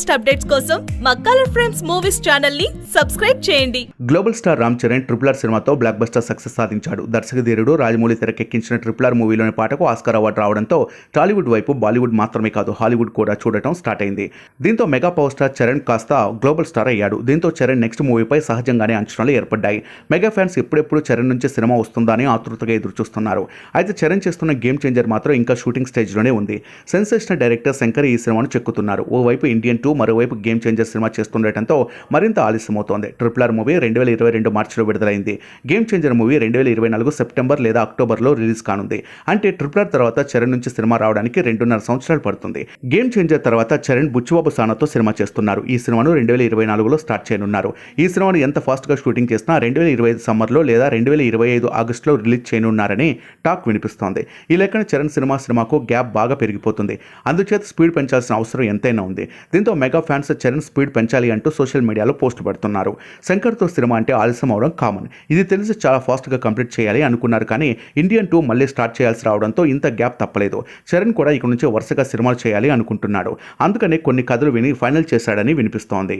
Latest updates కోసం మా colour frames movies ఛానల్ని సబ్స్క్రైబ్ చేయండి. Global star Ram Charan triple R సినిమాతో బ్లాక్ బస్టర్ సక్సెస్ సాధించాడు. దర్శకధీరుడు రాజమౌళి తెరకెక్కించిన ట్రిపుల్ ఆర్ మూవీలోని పాటకు ఆస్కార్ అవార్డు రావడంతో టాలీవుడ్ వైపు బాలీవుడ్ మాత్రమే కాదు హాలీవుడ్ కూడా చూడటం స్టార్ట్ అయింది. దీంతో మెగా పవర్ స్టార్ చరణ్ కాస్త గ్లోబల్ స్టార్ అయ్యాడు. దీంతో చరణ్ నెక్స్ట్ మూవీపై సహజంగానే అంచనాలు ఏర్పడ్డాయి. మెగా ఫ్యాన్స్ ఎప్పుడెప్పుడు చరణ్ నుంచి సినిమా వస్తుందా అని ఆతృతగా ఎదురుచూస్తున్నారు. అయితే చరణ్ చేస్తున్న గేమ్ చేంజర్ మాత్రం ఇంకా షూటింగ్ స్టేజ్లోనే ఉంది. సెన్సేషనల్ డైరెక్టర్ శంకర్ ఈ సినిమాను చెక్కుతున్నారు. ఓవైపు ఇండియన్ టూ మరోవైపు గేమ్ చేంజర్ సినిమా చేస్తుండటంతో మరింత ఆలస్యమవుతోంది. ట్రిపుల్ ఆర్ మూవీ రెండు వేల ఇరవై రెండు మార్చిలో విడుదలైంది. గేమ్ చేంజర్ మూవీ రెండు వేల ఇరవై నాలుగు సెప్టెంబర్ లేదా అక్టోబర్లో రిలీజ్ కానుంది. అంటే ట్రిపుల్ ఆర్ తర్వాత చరణ్ నుంచి సినిమా రావడానికి రెండున్నర సంవత్సరాలు పడుతుంది. గేమ్ చేంజర్ తర్వాత చరణ్ బుచ్చిబాబు సానాతో సినిమా చేస్తున్నారు. ఈ సినిమాను రెండు వేల ఇరవై నాలుగులో స్టార్ట్ చేయనున్నారు. ఈ సినిమాను ఎంత ఫాస్ట్గా షూటింగ్ చేసినా రెండు వేల ఇరవై ఐదు సమ్మర్లో లేదా రెండు వేల ఇరవై ఐదు ఆగస్టులో రిలీజ్ చేయనున్నారని టాక్ వినిపిస్తోంది. ఈ లెక్కన చరణ్ సినిమా సినిమాకు గ్యాప్ బాగా పెరిగిపోతుంది. అందుచేత స్పీడ్ పెంచాల్సిన అవసరం ఎంతైనా ఉంది. దీంతో మెగా ఫ్యాన్స్ చరణ్ స్పీడ్ పెంచాలి అంటూ సోషల్ మీడియాలో పోస్ట్ పెడుతున్నారు. శంకర్తో సినిమా అంటే ఆలస్యం అవడం కామన్. ఇది తెలిసి చాలా ఫాస్ట్గా కంప్లీట్ చేయాలి అనుకున్నారు కానీ ఇండియన్ టూ మళ్ళీ స్టార్ట్ చేయాల్సి రావడంతో ఇంత గ్యాప్ తప్పలేదు. చరణ్ కూడా ఇక నుంచి వరుసగా సినిమాలు చేయాలి అనుకుంటున్నాడు. అందుకనే కొన్ని కథలు విని ఫైనల్ చేశాడని వినిపిస్తోంది.